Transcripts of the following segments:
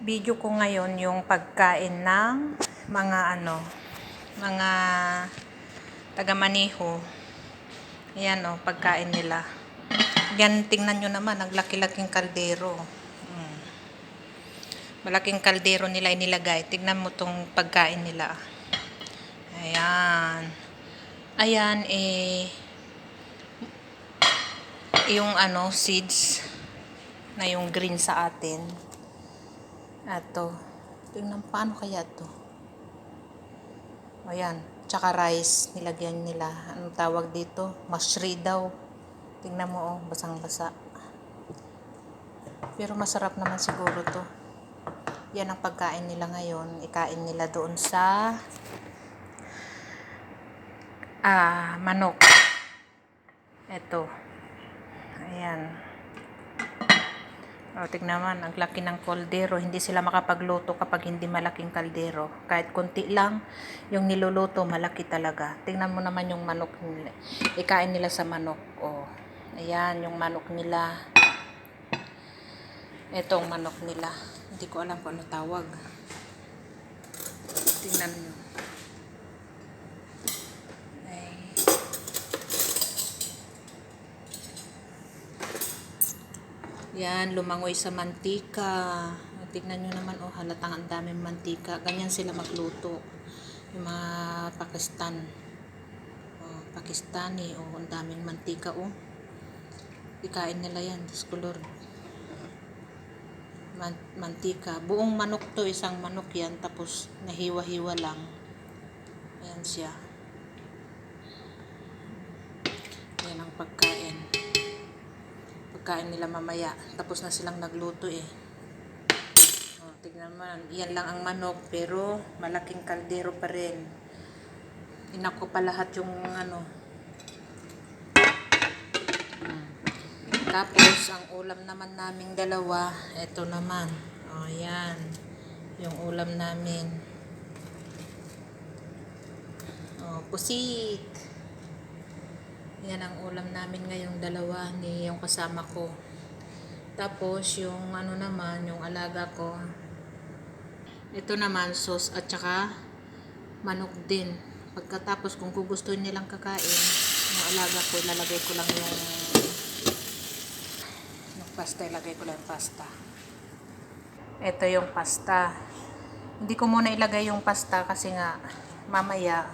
video ko ngayon yung pagkain ng mga ano, mga taga-maniho. Ayan o, pagkain nila. Yan, tingnan nyo naman, naglaki-laking kaldero. Mm. Malaking kaldero nila inilagay. Tingnan mo tong pagkain nila. Ayan. Ayan, eh, yung ano, seeds na yung green sa atin. Ato. Tingnan paano kaya to? Ayan. Tsaka rice. Nilagyan nila. Anong tawag dito? Mashri daw. Tingnan mo oh. Basang-basa. Pero masarap naman siguro to. Yan ang pagkain nila ngayon. Ikain nila doon sa ah, manok. Ito. Ayan. O, tignan naman, ang laki ng kaldero. Hindi sila makapagluto kapag hindi malaking kaldero. Kahit konti lang, yung niluluto, malaki talaga. Tingnan mo naman yung manok nila. Ikain nila sa manok. O, ayan, yung manok nila. Ito ang manok nila. Hindi ko alam kung ano tawag. Tingnan nyo. Yan, lumangoy sa mantika. Tignan nyo naman, oh, halatang ang daming mantika. Ganyan sila magluto. Yung mga Pakistan. Oh, Pakistani, oh, ang daming mantika, oh. Ikain nila yan, Diyos ko. Man mantika. Buong manok to, isang manok yan, tapos nahiwa-hiwa lang. Ayan siya. Yan ang pagkain pagkain nila mamaya. Tapos na silang nagluto eh. O, tignan mo, yan lang ang manok, pero malaking kaldero pa rin. Inako pa lahat yung ano. Hmm. Tapos, ang ulam naman naming dalawa, eto naman. O, yan. Yung ulam namin. O, pusit. Yan ang ulam namin ngayong dalawa ni yung kasama ko. Tapos yung ano naman, yung alaga ko. Ito naman sauce at saka manok din. Pagkatapos kung gugustuhin nilang kakain, yung alaga ko, ilalagay ko lang yung yung pasta, ilagay ko lang yung pasta. Ito yung pasta. Hindi ko muna ilagay yung pasta kasi nga mamaya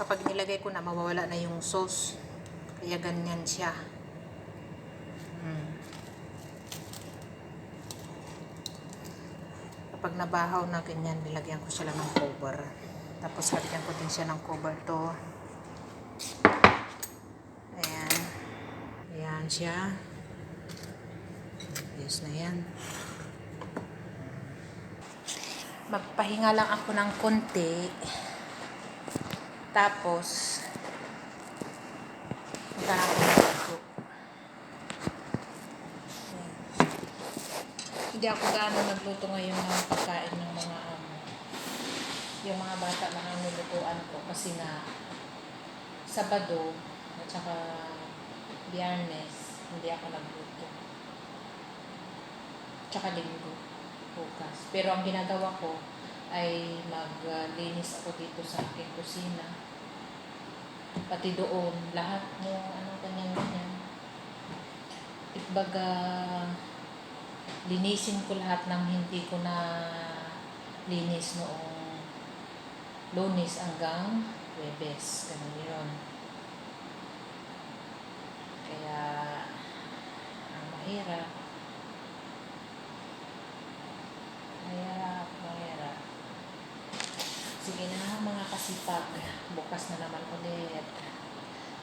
kapag nilagay ko na mawawala na yung sauce. Kaya ganyan siya. Hmm. kapag nabahaw na ganyan nilagyan ko siya lang ng cover. Tapos lagyan ko din siya ng cover to. Ayan. Ayan siya. Yes na yan. Magpahinga lang ako ng konti tapos, punta na ako. Ayan. Hindi ako gaano nagluto ngayon ng pagkain ng mga um, yung mga bata na ang nilutuan ko kasi nga Sabado at saka Biyernes hindi ako nagluto. Tsaka Linggo bukas. Pero ang ginagawa ko ay maglinis ako dito sa aking kusina. Pati doon, lahat mo, ano, ganyan, ganyan. Itbaga, linisin ko lahat ng hindi ko na linis noong lunis hanggang webes. Ganun yun. Kaya, ang. Mahirap, mahirap. Sige na mga kasipag, bukas na naman ulit.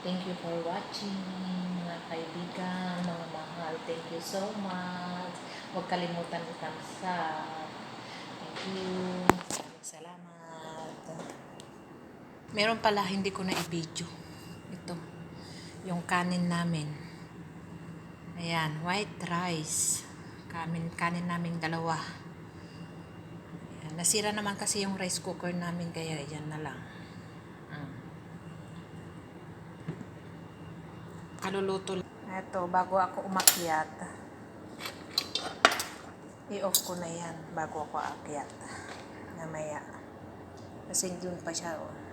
Thank you for watching, mga kaibigan, mga mahal. Thank you so much. Huwag kalimutan i-thumbs Thank you. Salamat. Meron pala hindi ko na i-video. Ito. Yung kanin namin. Ayan, white rice. Kanin, kanin namin dalawa. Nasira naman kasi yung rice cooker namin kaya yan na lang. Mm. Kaluluto. Ito, bago ako umakyat. I-off ko na yan bago ako aakyat. Namaya. Kasi dun pa siya, oh.